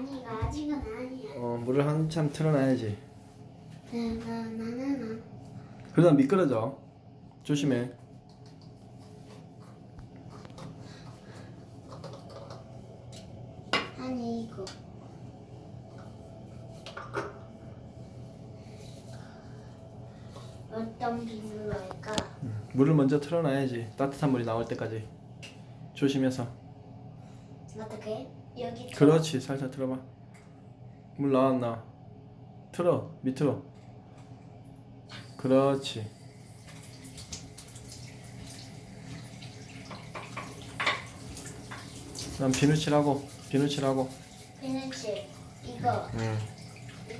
아니 이거 아직은 아니야. 어 물을 한참 틀어놔야지 나나나나나. 그러다 미끄러져 조심해 아니 이거. 어떤 비누로 할까? 음, 물을 먼저 틀어놔야지 따뜻한 물이 나올 때까지 조심해서 어떻게? 여기 좀- 그렇지 살살 틀어봐. 물 나왔나? 틀어 밑으로. 그렇지. 그럼 비누칠하고 비누칠하고. 비누칠 이거. 응.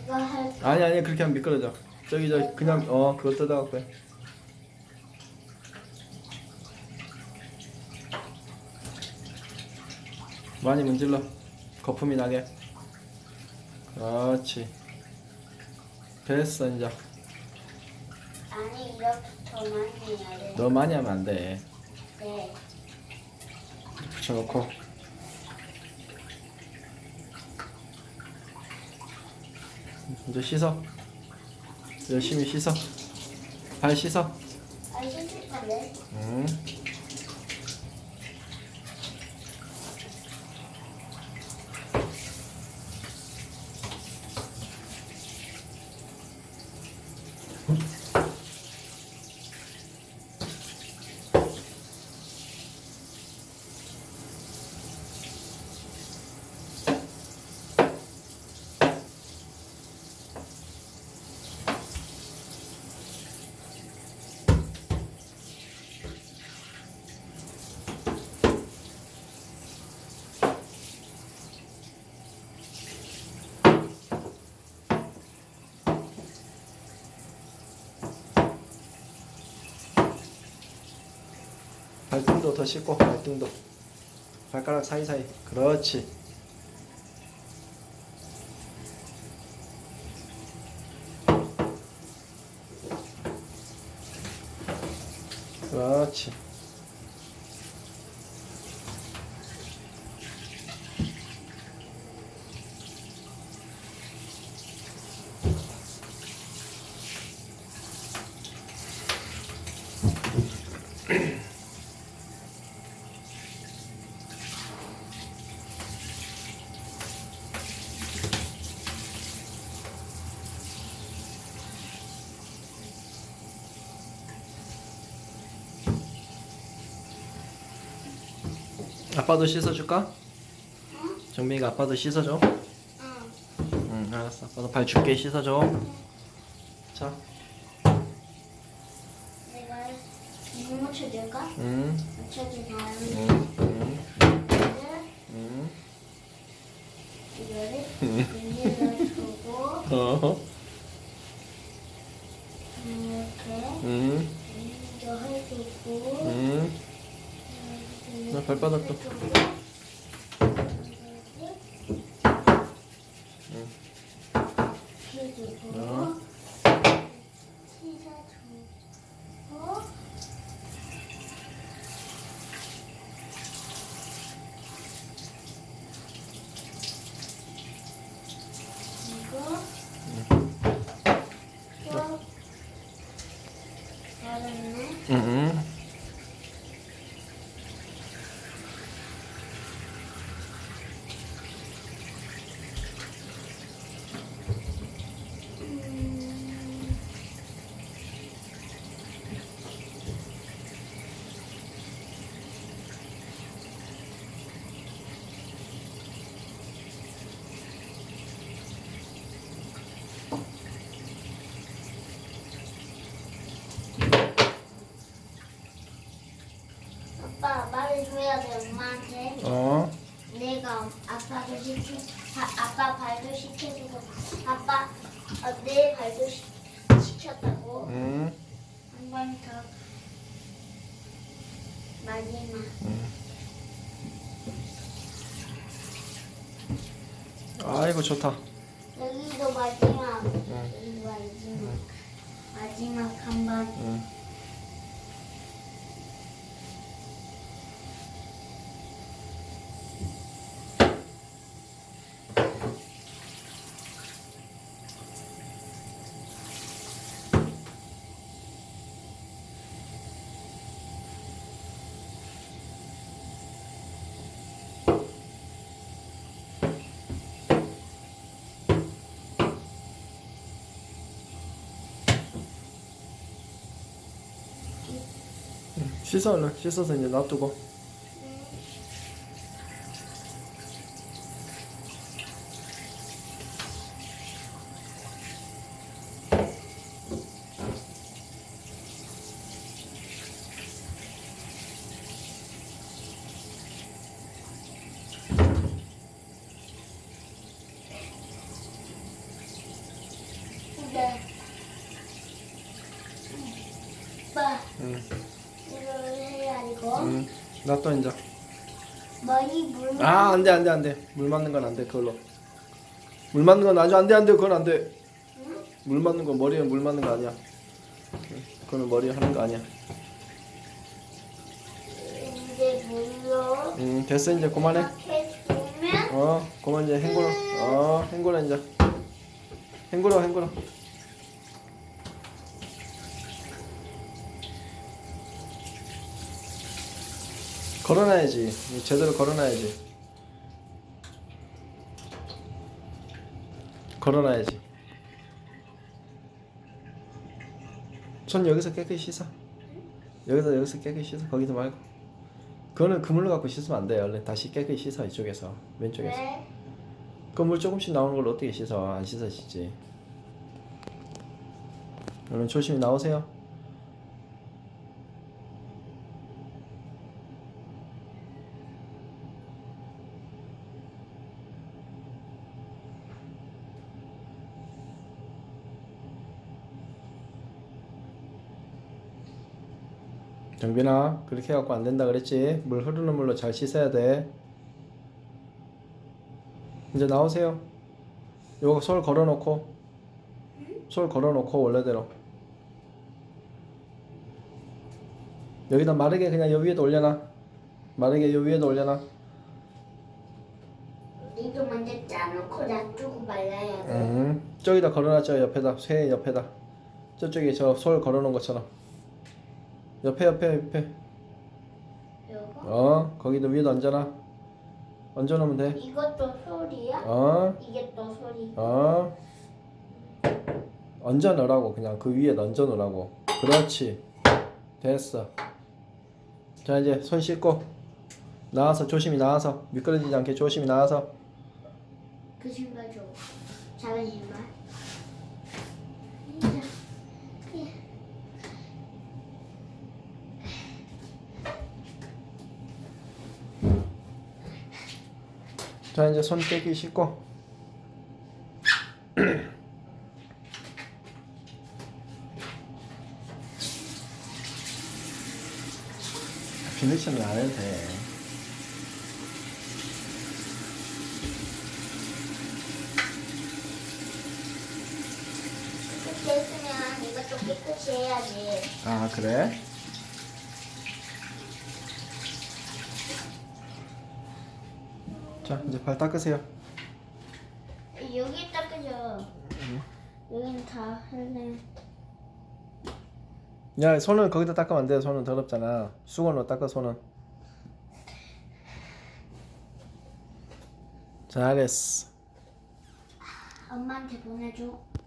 이거 할 아니 아니 그렇게 하면 미끄러져. 저기 저 그냥 어 그거 뜯어갖고 해 많이 문질러. 거품이 나게. 그렇지. 됐어 이제. 아니 이렇게 더 많이 해야 돼. 너 많이 하면 안돼. 네. 붙여놓고. 이제 씻어. 열심히 씻어. 발 씻어. 아 씻을 건데. 응. 발등도 더 씻고 발등도 발가락 사이사이. 그렇지. 그렇지 아빠도 씻어줄까? 정민이가 아빠도 씻어줘. 응. 응 알았어. 아빠도 발 춥게 씻어줘. 자. 내가 이거 묻혀줄까? 응, 묻혀준 다음에 응, 응, 응. 이거를 여기다 두고. 어, 이렇게 응, 이거 해주고 응. 나 발바닥도. 응. 해주고 어. 씻어주고 이거 또 잘했네. 응, 응. 음, 아빠 말해줘야 돼 엄마한테. 어, 내가 아빠도 시켜, 아, 아빠 발도 시켜주고, 아빠 어, 내 발도 시, 시켰다고. 응, 한번 더. 마지막. 아이고 좋다. 여기도 마지막. 응, 여기 마지막. 마지막 한 번. 응. 씻어 얼른 씻어서 이제 놔두고 근데 오빠 응, 이걸 해야 이거 응. 놔둬 이제 머리 물 아 안돼 안돼 안돼. 물 맞는 건 안돼 그걸로. 물 맞는 건 아주 안돼 안돼 그건 안돼. 응? 물 맞는 건 머리에 물 맞는 거 아니야. 그거는 머리에 하는 거 아니야. 이제 물로? 응 됐어 이제 그만해. 이렇게 주면? 어 그만 이제 헹구러 어 헹구러 이제 헹구러 헹구러 걸어놔야지. 제대로 걸어놔야지. 걸어놔야지. 손 여기서 깨끗이 씻어. 여기서 여기서 깨끗이 씻어. 거기서 말고. 그거는 그물로 갖고 씻으면 안 돼요. 얼른 다시 깨끗이 씻어 이쪽에서. 왼쪽에서. 왜? 그물 조금씩 나오는 걸 어떻게 씻어? 안 씻어지지. 얼른 조심히 나오세요 정빈아 그렇게 해갖고 안 된다 그랬지? 물 흐르는 물로 잘 씻어야 돼. 이제 나오세요. 요거 솔 걸어놓고. 솔 걸어놓고 원래대로. 여기다 마르게 그냥 요 위에다 올려놔. 마르게 요 위에다 올려놔. 이거 먼저 짜놓고 놔두고 말라야 돼. 음, 저기다 걸어놨죠 옆에다. 쇠 옆에다. 저쪽에 저 솔 걸어놓은 것처럼 옆에 옆에 옆에 요거? 어 거기도 위에다 얹어놔 얹어놓으면 돼 이것도 소리야? 어, 이게 또 소리. 어. 얹어 넣으라고 그냥 그 위에 얹어 놓으라고 그렇지 됐어 자 이제 손 씻고 나와서 조심히 나와서 미끄러지지 않게 조심히 나와서 그 신발 줘. 작은 신발. 자 이제 손 깨끗이 씻고 비누칠은 안 해도 돼 깨끗이 했으면 이것도 깨끗이 해야지. 아 그래? 자 이제 발 닦으세요 여기 닦으죠. 여기는 다 할래. 야 손을 거기다 닦으면 안 돼 손은 더럽잖아 수건으로 닦아 손은 잘했어 엄마한테 보내줘.